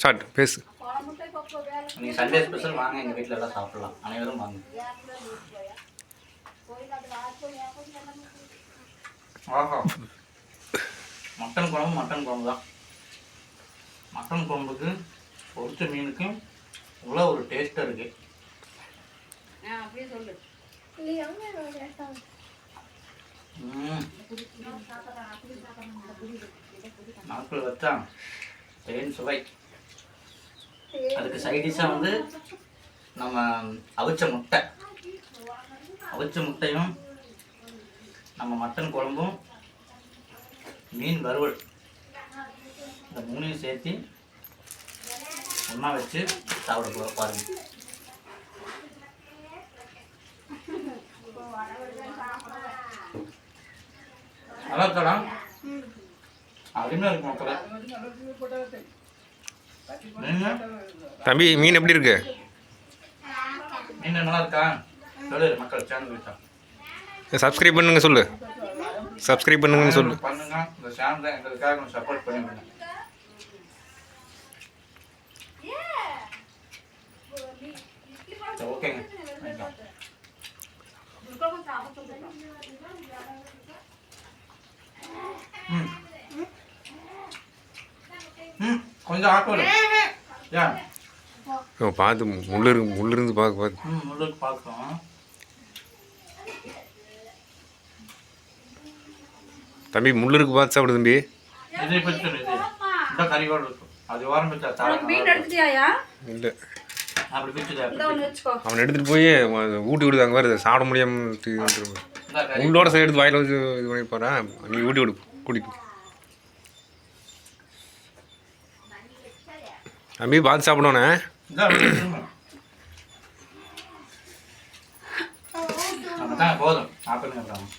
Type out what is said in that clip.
Start பேசு. நீங்கள் Sunday special வாங்க எங்கள் வீட்டில் எல்லாம் சாப்பிடலாம். அனைவரும் வாங்க. ஆஹா. மட்டன் குழம்பு மட்டன் குழம்பு தான். மட்டன் குழம்புக்கு பொரிச்ச மீனுக்கு இவ்வளோ ஒரு டேஸ்ட்டாக இருக்கு. ம். நாக்கில் வச்சா தேன் சுவை. அதுக்கு சைடிஷாக வந்து நம்ம அவிச்ச முட்டை. அவிச்ச முட்டையும் நம்ம மட்டன் குழம்பும் மீன் வறுவல். இந்த மூணையும் சேர்த்து ஒன்றா வச்சு சாப்பிட போகிறோம் பாருங்க. நல்லா இருக்காடா அருமையாக இருக்கு மக்களே. தம்பி மீன் எப்படி இருக்கு? மீன் நல்லா இருக்கா? சொல்லு மக்கள் சேனல் சப்ஸ்கிரைப் பண்ணுங்க சொல்லு. சப்ஸ்கிரைப் பண்ணுங்கன்னு சொல்லு. பண்ணுங்க. இந்த சேனலை எங்களுக்காக கொஞ்சம் சப்போர்ட் பண்ணிவிடுங்க சரி, ஓகேங்க வைக்கலாம். ம் ம் கொஞ்சம் ஆட்டோல ஏன் பார்த்து முள்ளு இருக்கு முள்ளு இருந்து பார்க்க பார்த்து. ம் முள்ளுக்கு பார்க்குறோம் தம்பி முள்ளு இருக்கு பார்த்து சாப்பிடு தம்பி. இதை சொல்லு இது. இந்த கறியோடு இருக்கும் அது வாரம் வச்சா தாழ மீன் எடுத்துட்டியாயா? இல்லை. அப்படி வச்சுக்கோ. அவனை எடுத்துகிட்டு போய் ஊட்டி விடுது அங்கே வருது சாப்பிட முள்ளோட சைடு எடுத்து வாயில் வச்சு இது பண்ணி போகிறேன் நீ ஊட்டி விடு கூட்டிட்டு தம்பி பார்த்து சாப்பிடணே போதும். சாப்பிடுங்க அப்புறம்